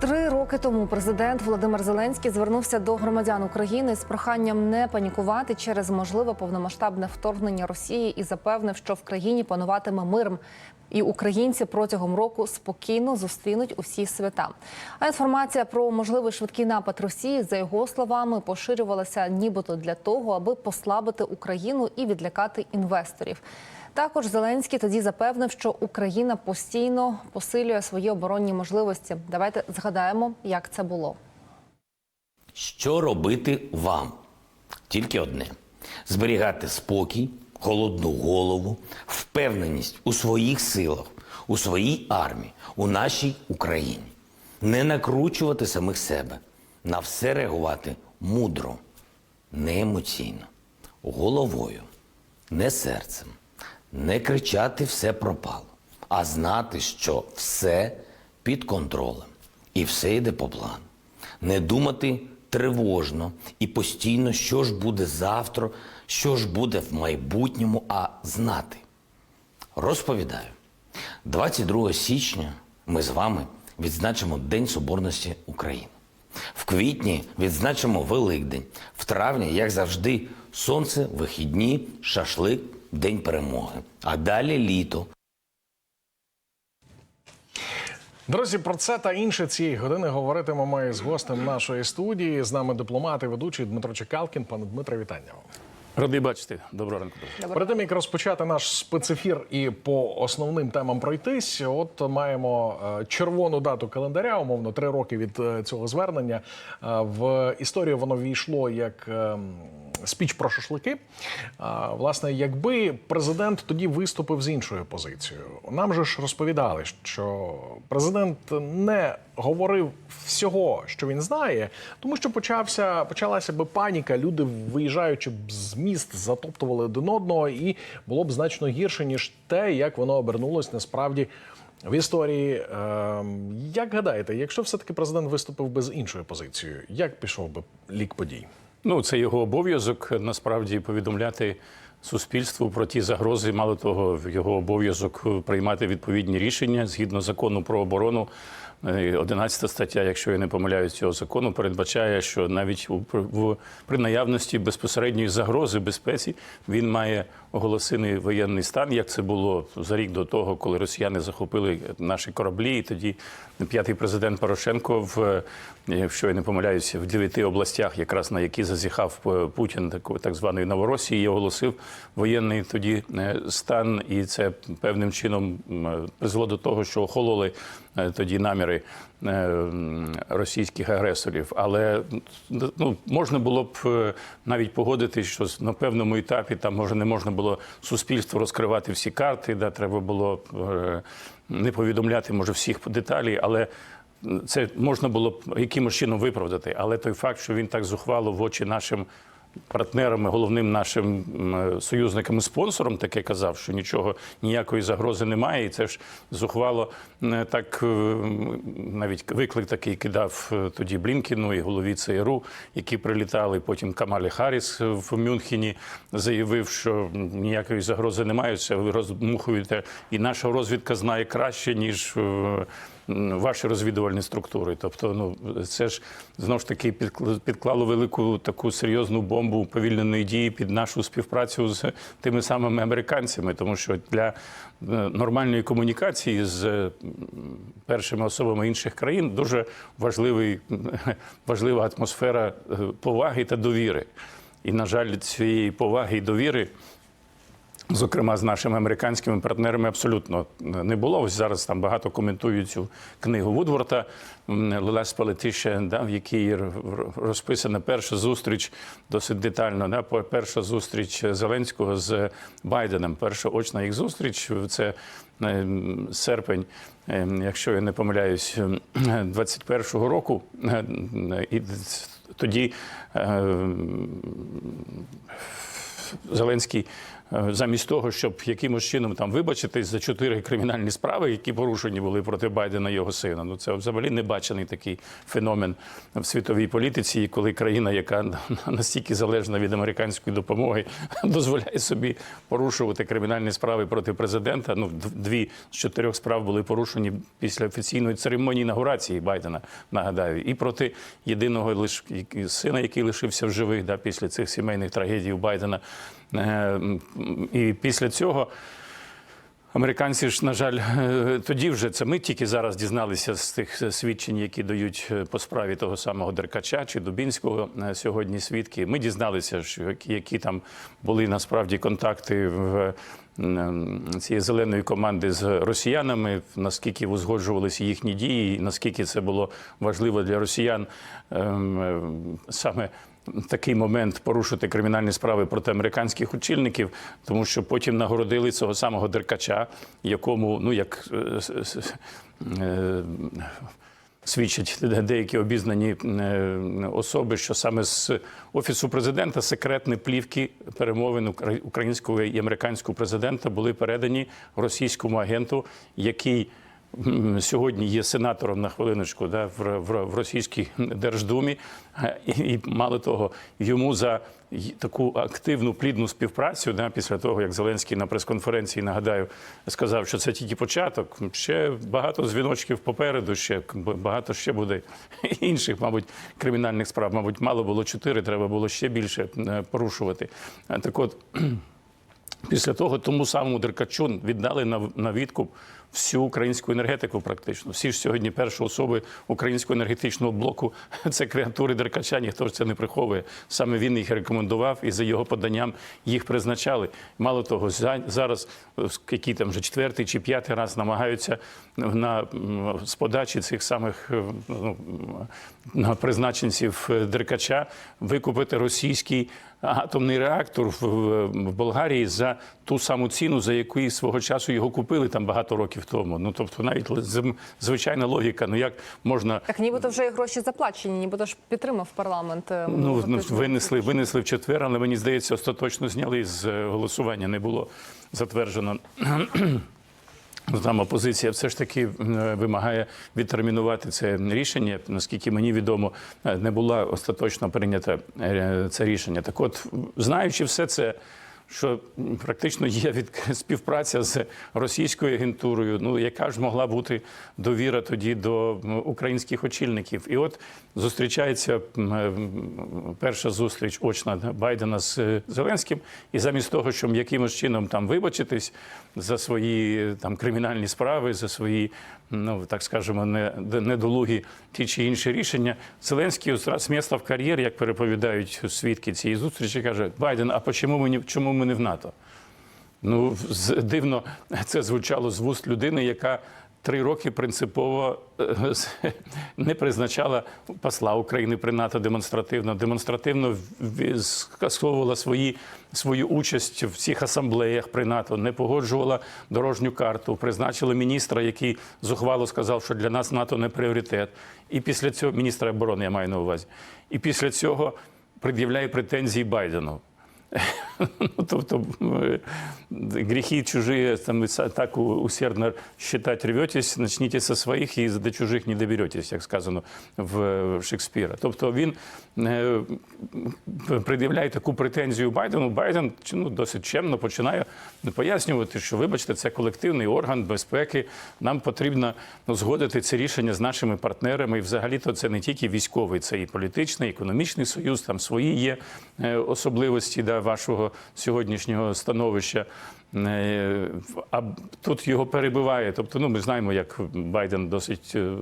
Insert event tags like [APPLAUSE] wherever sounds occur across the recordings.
Три роки тому президент Володимир Зеленський звернувся до громадян України з проханням не панікувати через можливе повномасштабне вторгнення Росії і запевнив, що в країні пануватиме мир. І українці протягом року спокійно зустрінуть усі свята. А інформація про можливий швидкий напад Росії, за його словами, поширювалася нібито для того, аби послабити Україну і відлякати інвесторів. Також Зеленський тоді запевнив, що Україна постійно посилює свої оборонні можливості. Давайте згадаємо, як це було. Що робити вам? Тільки одне: зберігати спокій, холодну голову, впевненість у своїх силах, у своїй армії, у нашій Україні. Не накручувати самих себе, на все реагувати мудро, не емоційно, головою, не серцем, не кричати все пропало, а знати, що все під контролем і все йде по плану не думати тривожно і постійно, що ж буде завтра, що ж буде в майбутньому, а знати. Розповідаю, 22 січня ми з вами відзначимо День Соборності України. В квітні відзначимо Великдень. В травні, як завжди, сонце, вихідні, шашлик, День перемоги. А далі літо, Друзі, про це та інше цієї години говоритимемо із гостем нашої студії. З нами дипломат і ведучий Дмитро Чекалкін. Пане Дмитре, вітання вам. Радий бачити. Доброго ранку. Перед тим як розпочати наш спецефір і по основним темам пройтись, от маємо е, червону дату календаря, умовно три роки від е, цього звернення. Е, В історію воно війшло як ем, спіч про шашлики. Власне, якби президент тоді виступив з іншою позицією, нам же ж розповідали, що президент не говорив всього, що він знає, тому що почався почалася би паніка. Люди, виїжджаючи б з міст, затоптували один одного, і було б значно гірше ніж те, як воно обернулось насправді. В історії, Ем, як гадаєте, якщо все-таки президент виступив би з іншою позицією, як пішов би лік подій? Ну, це його обов'язок насправді повідомляти суспільству про ті загрози. Мало того, його обов'язок приймати відповідні рішення згідно закону про оборону. Е, 11 стаття, якщо я не помиляюсь, цього закону передбачає, що навіть у при наявності безпосередньої загрози безпеці він має оголосений воєнний стан, як це було за рік до того, коли росіяни захопили наші кораблі. І тоді п'ятий президент Порошенко, в е, якщо я не помиляюся, в дев'яти областях, якраз на які зазіхав е, Путін, так, так званої Новоросії, і оголосив воєнний тоді е, стан, і це певним чином призвело до того, що охололи тоді наміри російських агресорів. Але ну, можна було б навіть погодити, що на певному етапі там може не можна було суспільству розкривати всі карти, да, треба було е, не повідомляти може всіх деталей, але. Це можна було б якимось чином виправдати, але той факт, що він так зухвало в очі нашим партнерами, головним нашим м, союзникам і спонсором, таке казав, що нічого ніякої загрози немає, і це ж зухвало е, так е, навіть виклик такий кидав е, тоді Блінкіну і голові ЦРУ, які прилітали. Потім Камалі Харріс в Мюнхені заявив, що ніякої загрози немає. Це ви роздмухуєте, і наша розвідка знає краще ніж. Е, Ваші розвідувальні структури, тобто, ну це ж знову ж таки підкл- підклало велику таку серйозну бомбу повільненої дії під нашу співпрацю з тими самими американцями, тому що для е, нормальної комунікації з першими особами інших країн дуже важливий [LAUGHS] важлива атмосфера е, поваги та довіри. І, на жаль, цієї поваги і довіри Зокрема, з нашими американськими партнерами абсолютно не було. Ось зараз там багато коментують цю книгу Вудворта м, «Last да, в якій розписана перша зустріч досить детально. Да, перша зустріч Зеленського з Байденом. Перша очна їх зустріч це серпень, е, якщо я не помиляюсь, 21-го року. І тоді е, Зеленський замість того, щоб якимось чином там вибачитись за чотири кримінальні справи, які порушені були проти Байдена і його сина. Ну це взагалі не бачений такий феномен в світовій політиці, коли країна, яка [LAUGHS] настільки залежна від американської допомоги, [LAUGHS] дозволяє собі порушувати кримінальні справи проти президента. Ну, дві з чотирьох справ були порушені після офіційної церемонії інаугурації Байдена. Нагадаю, і проти єдиного лиш сина, який лишився в живих да, після цих сімейних трагедій у Байдена. І після цього. Американці ж, на жаль, е, тоді вже це ми тільки зараз дізналися з тих свідчень, які дають е, по справі того самого Деркача чи Дубінського е, сьогодні свідки. Ми дізналися, що які- там були насправді контакти в цієї зеленої команди з росіянами, наскільки узгоджувалися їхні дії, наскільки це було важливо для росіян ем, саме такий момент порушити кримінальні справи проти американських очільників, тому що потім нагородили цього самого Деркача, якому, ну як е, е, свідчать деякі обізнані е, особи, що саме з офісу президента секретні плівки перемовин укра- українського і американського президента були передані російському агенту, який сьогодні є сенатором на хвилиночку да, в, в, в російській Держдумі. І, і мало того, йому за таку активну плідну співпрацю, да, після того як Зеленський на прес-конференції нагадаю сказав, що це тільки початок. Ще багато дзвіночків попереду. Ще багато ще буде [LAUGHS] інших, мабуть, кримінальних справ. Мабуть, мало було чотири, треба було ще більше е, порушувати. Так от. Після того тому самому Деркачу віддали на, на відкуп всю українську енергетику. Практично всі ж сьогодні перші особи українського енергетичного блоку це креатури Деркача. Ніхто ж це не приховує. Саме він їх рекомендував, і за його поданням їх призначали. Мало того, за- зараз е, який там вже четвертий чи п'ятий раз намагаються на з подачі цих самих е, ну, на призначенців е, Деркача викупити російський атомний реактор в, в- в Болгарії за ту саму ціну, за яку свого часу його купили там багато років тому. Ну тобто, навіть звичайна логіка. Ну як можна Так нібито вже і гроші заплачені, нібито ж підтримав парламент. е, ну, ну винесли, винесли в четвер, але мені здається, остаточно зняли з е, голосування. Не було затверджено. Там опозиція все ж таки вимагає відтермінувати це рішення. Наскільки мені відомо, е, не була остаточно прийнята е, це рішення. Так от, знаючи все це, що практично є від [LAUGHS] співпраця з російською агентурою, ну яка ж могла бути довіра тоді до українських очільників? І от зустрічається перша зустріч очна Байдена з е, Зеленським, і замість того, щоб якимось чином там вибачитись за свої там кримінальні справи, за свої, ну так скажемо, не- недолугі ті чи інші рішення, Зеленський з міста в кар'єр, як переповідають свідки цієї зустрічі, каже: Байден, а чому ми не чому ми не в НАТО? Ну, з- дивно це звучало з вуст людини, яка три роки принципово е, [LAUGHS] не призначала посла України при НАТО демонстративно, демонстративно скасовувала свої, свою участь в цих асамблеях при НАТО, не погоджувала дорожню карту, призначила міністра, який зухвало сказав, що для нас НАТО не пріоритет. І після цього міністра оборони я маю на увазі. І після цього пред'являє претензії Байдену. [LAUGHS] Ну, тобто е, грехи чужие, там, так усердно считать рветесь, начните со своїх і до чужих не доберетесь, як сказано в Шекспіра. Тобто він е, пред'являє таку претензію Байдену. Байден ну, досить чемно починає пояснювати, що, вибачте, це колективний орган безпеки. Нам потрібно згодити це рішення з нашими партнерами. І взагалі-то це не тільки військовий, це і політичний, і економічний союз. Там свої є е, особливості да, вашого сьогоднішнього становища. Е, А тут його перебиває. Тобто, ну ми знаємо, як Байден досить е,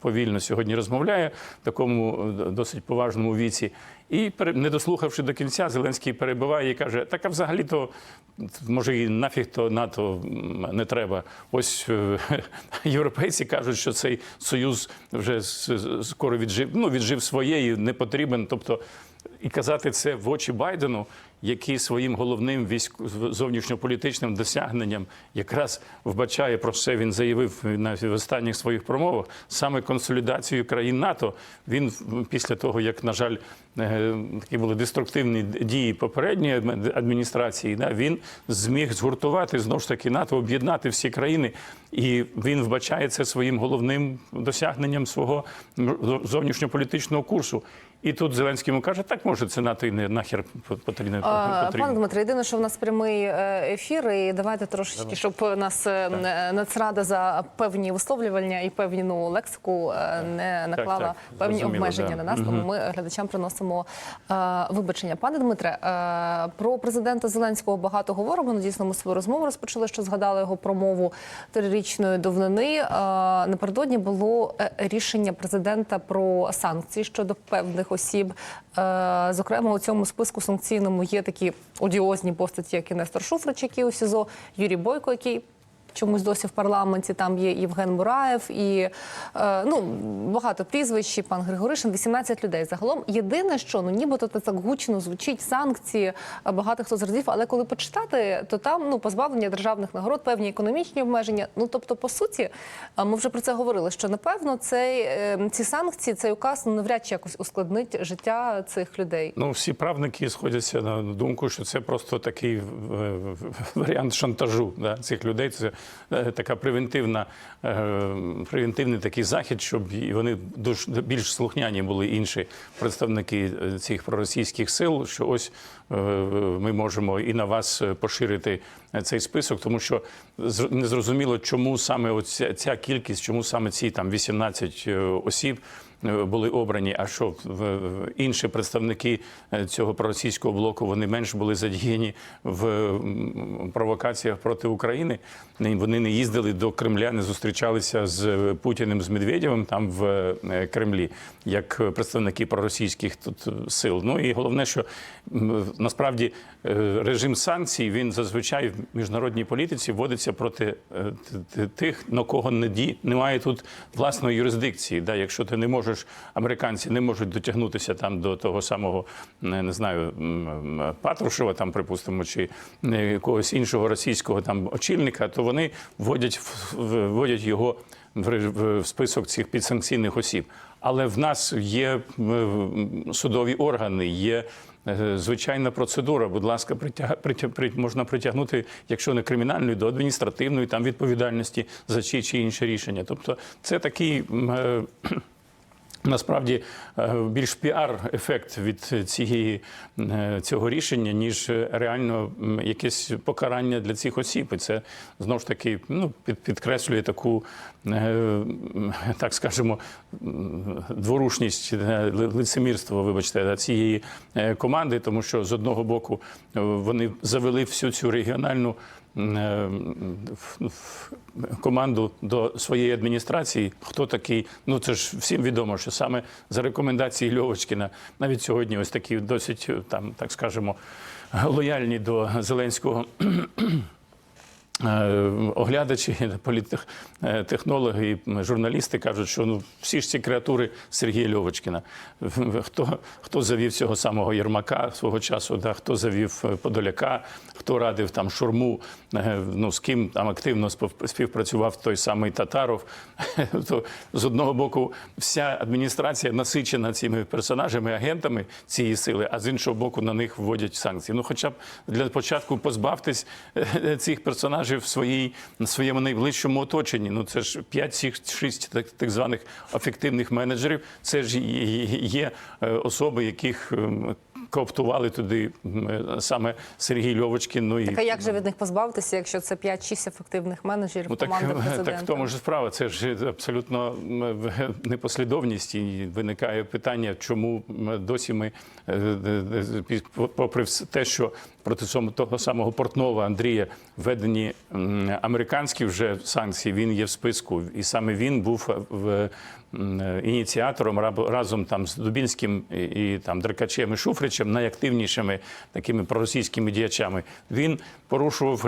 повільно сьогодні розмовляє в такому е, досить поважному віці. І не дослухавши до кінця, Зеленський перебиває і каже: так а взагалі-то може і нафіг то НАТО не треба. Ось [LAUGHS] європейці кажуть, що цей союз вже скоро віджив, ну віджив своє і не потрібен. Тобто і казати це в очі Байдену, який своїм головним військ... зовнішньополітичним досягненням якраз вбачає про це. Він заявив на останніх своїх промовах саме консолідацію країн НАТО. Він після того, як на жаль, е, такі були деструктивні дії попередньої адміністрації, да, він зміг згуртувати знову ж таки НАТО, об'єднати всі країни, і він вбачає це своїм головним досягненням свого зовнішньополітичного курсу. І тут Зеленський йому каже, так може це НАТО і не нахер потрібно. Потрібно. Пане Дмитре, єдине, що в нас прямий е, ефір, і давайте трошечки, щоб нас е, е, Нацрада за певні висловлювання і певні ну, лексику е, не наклала так, певні зрозуміло, обмеження да. на нас. Тому ми глядачам приносимо е, вибачення. Пане Дмитре, е, про президента Зеленського багато говоримо. Ну, дійсно, ми свою розмову розпочали, що згадали його промову трирічної давнини. Е, напередодні було рішення президента про санкції щодо певних осіб. Е, Зокрема, у цьому списку санкційному є такі одіозні постаті, як і Нестор Шуфрич, який у СІЗО, Юрій Бойко, який. Чомусь досі в парламенті там є Євген Мураєв і е, ну багато прізвищ, і пан Григоришин, 18 людей. Загалом єдине, що ну нібито це так гучно звучить санкції. е, Багато хто зрадів, але коли почитати, то там ну позбавлення державних нагород, певні економічні обмеження. Ну тобто, по суті, е, ми вже про це говорили. Що напевно цей е, ці санкції, цей указ ну навряд чи якось ускладнить життя цих людей. Ну, всі правники сходяться на думку, що це просто такий варіант шантажу да, цих людей. Це така превентивна, е, превентивний такий захід, щоб вони душ, більш слухняні були інші представники е, цих проросійських сил. Що ось е, ми можемо і на вас е, поширити е, цей список, тому що зр- незрозуміло, чому саме оця ця кількість, чому саме ці там 18 е, осіб е, були обрані. А що інші представники е, цього проросійського блоку вони менш були задіяні в провокаціях проти України. Вони не їздили до Кремля, не зустрічалися з е, Путіним з Медведєвим там в е, Кремлі, як представники проросійських тут е, сил. Ну і головне, що насправді е, режим санкцій він зазвичай в міжнародній політиці вводиться проти е, тих, на кого не ді немає тут власної юрисдикції. Да, якщо ти не можеш, американці не можуть дотягнутися там до того самого, не, знаю, Патрушева, там, припустимо, чи е, якогось іншого російського там очільника, то вони вводять вводять його в список цих підсанкційних осіб. Але в нас є судові органи, є е, звичайна процедура. Будь ласка, притяг, притя- при- можна притягнути, якщо не кримінальної, до адміністративної там відповідальності за ті чи інші рішення. Тобто, це такий. Насправді е, більш піар-ефект від цієї е, цього рішення, ніж реально якесь покарання для цих осіб. І це знову ж таки ну, під, підкреслює таку, е, так скажемо, дворушність, лицемірство, вибачте, цієї команди, тому що з одного боку вони завели всю цю регіональну. Е, команду до своєї адміністрації. Хто такий? Ну це ж всім відомо, що саме за рекомендації Льовочкіна навіть сьогодні ось такі досить е, там, так скажемо, лояльні до Зеленського. Е, Оглядачі, [LAUGHS] політех- е, і журналісти кажуть, що ну всі ж ці креатури Сергія Льовочкіна. [LAUGHS] Хто, хто завів цього самого Єрмака свого часу, да, хто завів е, Подоляка, хто радив там Шурму, ну з ким там активно співпрацював той самий Татаров. [LAUGHS] То з одного боку, вся адміністрація насичена цими персонажами, агентами цієї сили, а з іншого боку, на них вводять санкції. Ну, хоча б для початку позбавтесь цих персонажів в своїй в своєму найближчому оточенні. Ну це ж 5-6 так, так званих ефективних менеджерів. Це ж є е, особи, яких ем, кооптували туди е, саме Сергій Льовочкін. Ну і Так а як же від них позбавитися, якщо це 5-6 ефективних менеджерів Ну, так, президента? [LAUGHS] так в тому ж справа. Це ж абсолютно в- непослідовність. І виникає питання, чому досі ми, е, е, е, попри те, що проти того самого Портнова Андрія введені американські вже санкції, він є в списку, і саме він був в ініціатором разом там з Дубінським і, там Деркачем і Шуфричем, найактивнішими такими проросійськими діячами. Він порушував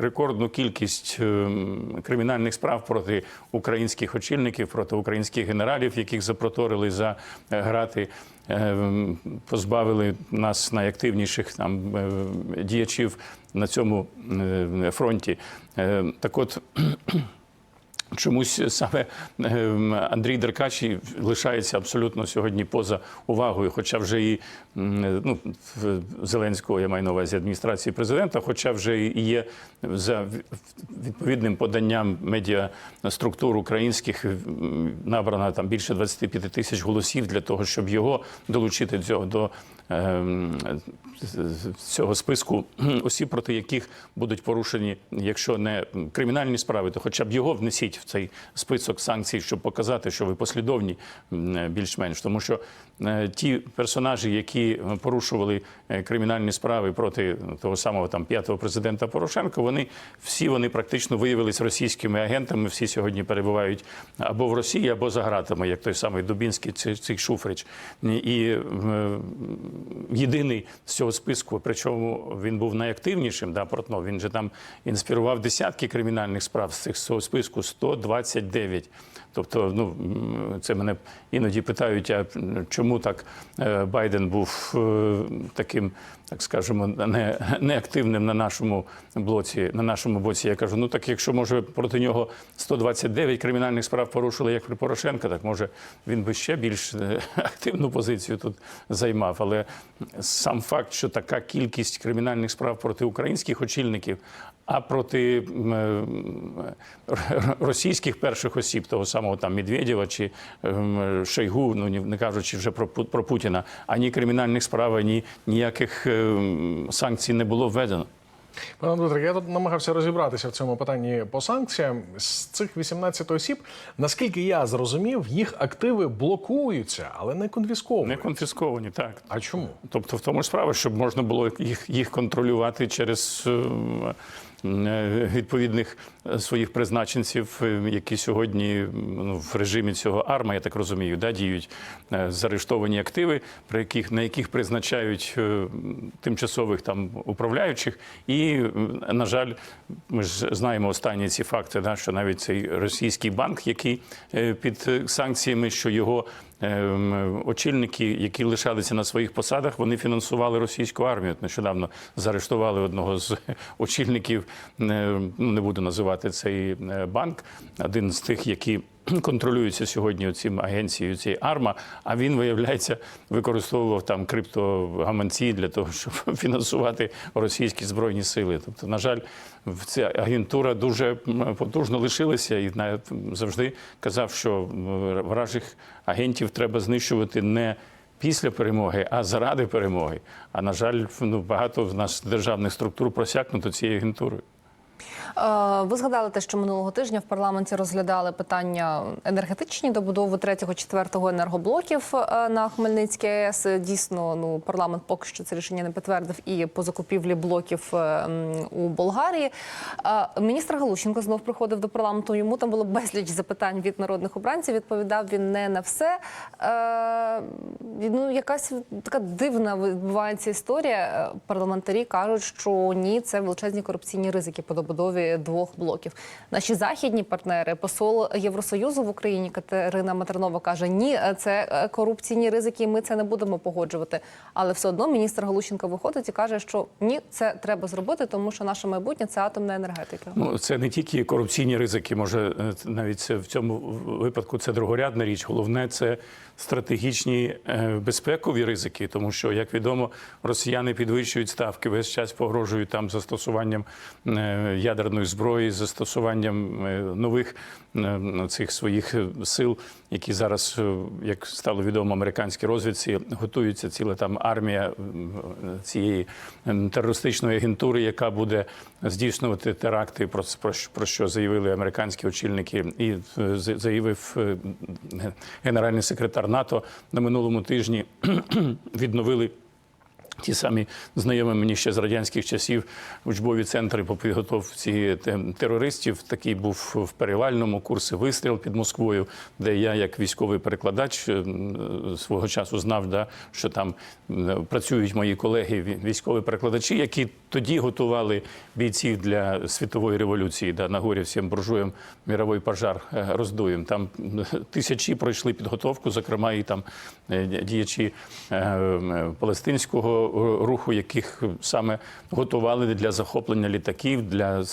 рекордну кількість ем, кримінальних справ проти українських очільників, проти українських генералів, яких запроторили за е, грати. Е, позбавили нас найактивніших там е, діячів на цьому е, фронті. Так от. Чомусь саме ем, Андрій Деркач лишається абсолютно сьогодні поза увагою, хоча вже і ну, Зеленського, я маю на увазі адміністрації президента, хоча вже і є за відповідним поданням медіаструктур українських набрано там більше 25 тисяч голосів для того, щоб його долучити до цього до ем, цього списку [CLEARS THROAT] осіб, проти яких будуть порушені, якщо не кримінальні справи, то хоча б його внесіть в цей список санкцій, щоб показати, що ви послідовні більш-менш. Тому що е, ті персонажі, які порушували е, кримінальні справи проти того самого там п'ятого президента Порошенка, вони всі вони практично виявились російськими агентами. Всі сьогодні перебувають або в Росії, або за гратами, як той самий Дубінський, цей, Шуфрич. І е, єдиний з цього списку, причому він був найактивнішим, да, Портнов, він же там інспірував десятки кримінальних справ з цих з цього списку 129. Тобто, ну це мене іноді питають, а чому так е, Байден був е, таким, так скажемо, не, неактивним на нашому блоці, на нашому боці. Я кажу, ну так якщо може проти нього 129 кримінальних справ порушили, як при Порошенка, так може він би ще більш е, активну позицію тут займав. Але сам факт, що така кількість кримінальних справ проти українських очільників, а проти е, російських перших осіб, того самого там Медведєва чи ем, Шойгу, ну не кажучи вже про, Путіна, ані кримінальних справ, ані ніяких ем, санкцій не було введено. Пане Дмитре, я тут намагався розібратися в цьому питанні по санкціям. З цих 18 осіб, наскільки я зрозумів, їх активи блокуються, але не конфісковані. Не конфісковані, так. А чому? Тобто в тому ж справа, щоб можна було їх, їх контролювати через ем, відповідних е, своїх призначенців, е, які сьогодні ну, в режимі цього АРМА, я так розумію, да, діють е, заарештовані активи, при яких, на яких призначають е, тимчасових там управляючих. І, на жаль, ми ж знаємо останні ці факти, да, що навіть цей російський банк, який е, під е, санкціями, що його очільники, які лишалися на своїх посадах, вони фінансували російську армію. Нещодавно заарештували одного з [LAUGHS] очільників, е, ну не буду називати цей е, банк, один з тих, які [CLEARS THROAT] контролюються сьогодні цим агенцією цієї арма. А він виявляється використовував там криптогаманці для того, [LAUGHS] щоб фінансувати російські збройні сили. Тобто, на жаль, ця агентура дуже потужно лишилася і навіть завжди казав, що вражих агентів треба знищувати не після перемоги, а заради перемоги. А на жаль, ну багато в нас державних структур просякнуто цією агентурою. Е, Ви згадали те, що минулого тижня в парламенті розглядали питання енергетичні добудови третього, четвертого енергоблоків е, на Хмельницькій АЕС. Дійсно, ну парламент поки що це рішення не підтвердив і по закупівлі блоків е, у Болгарії. Міністр Галущенко знов приходив до парламенту. Йому там було безліч запитань від народних обранців. Відповідав він не на все. Ну, якась така дивна відбувається історія. Парламентарі кажуть, що ні, це величезні корупційні ризики по добудові двох блоків. Наші західні партнери, посол Євросоюзу в Україні Катерина Матернова каже: ні, це е, корупційні ризики, ми це не будемо погоджувати. Але все одно міністр Галущенко виходить і каже, що ні, це треба зробити, тому що наше майбутнє це атомна енергетика. Ну, це не тільки корупційні ризики, може е, навіть в цьому випадку це другорядна річ. Головне це стратегічні е, безпекові ризики, тому що, як відомо, росіяни підвищують ставки, весь час погрожують там застосуванням е, ядерної зброї, застосуванням е, нових цих своїх е, сил, які зараз, е, як стало відомо, американській розвідці, готується ціла там армія цієї ем, терористичної агентури, яка буде здійснювати теракти, про, про, що- заявили американські очільники, і е, заявив е, генеральний секретар НАТО на минулому тижні. [CLEARS THROAT] відновили Ті самі знайомі мені ще з радянських часів учбові центри по підготовці терористів. Такий був в перевальному курсі вистріл під Москвою, де я, як військовий перекладач, е, свого часу знав, да, що там працюють мої колеги, військові перекладачі, які тоді готували бійців для світової революції. Да, на горі всім буржуям міровий пожар е, роздуєм. Там тисячі пройшли підготовку, зокрема і там е, діячі е, палестинського руху, яких саме готували для захоплення літаків, для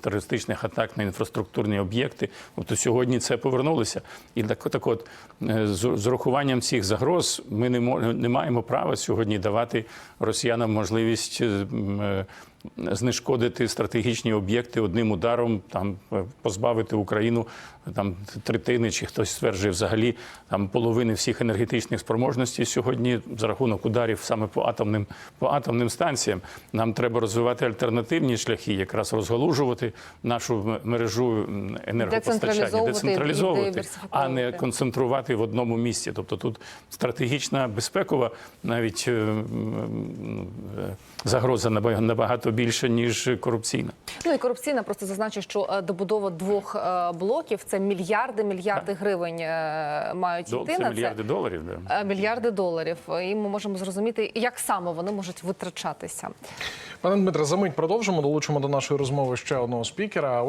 терористичних атак на інфраструктурні об'єкти. Тобто сьогодні це повернулося. І так, так от е, з, урахуванням цих загроз ми не маємо права сьогодні давати росіянам можливість. Знешкодити стратегічні об'єкти одним ударом, там е, позбавити Україну там третини, чи хтось стверджує взагалі там половини всіх енергетичних спроможностей сьогодні за рахунок ударів саме по атомним по атомним станціям. Нам треба розвивати альтернативні шляхи, якраз розгалужувати нашу мережу енергопостачання, Децентралізовувати а не концентрувати в одному місці. Тобто тут стратегічна безпекова навіть е, е, загроза набаг- набагато більша ніж корупційна. Ну і корупційна просто зазначу, що е, добудова двох е, блоків це мільярди, мільярди гривень е, мають Дол- йти Це на мільярди доларів. Да. Мільярди доларів, і ми можемо зрозуміти, як саме вони можуть витрачатися. Пане Дмитре, за мить продовжимо. Долучимо до нашої розмови ще одного спікера.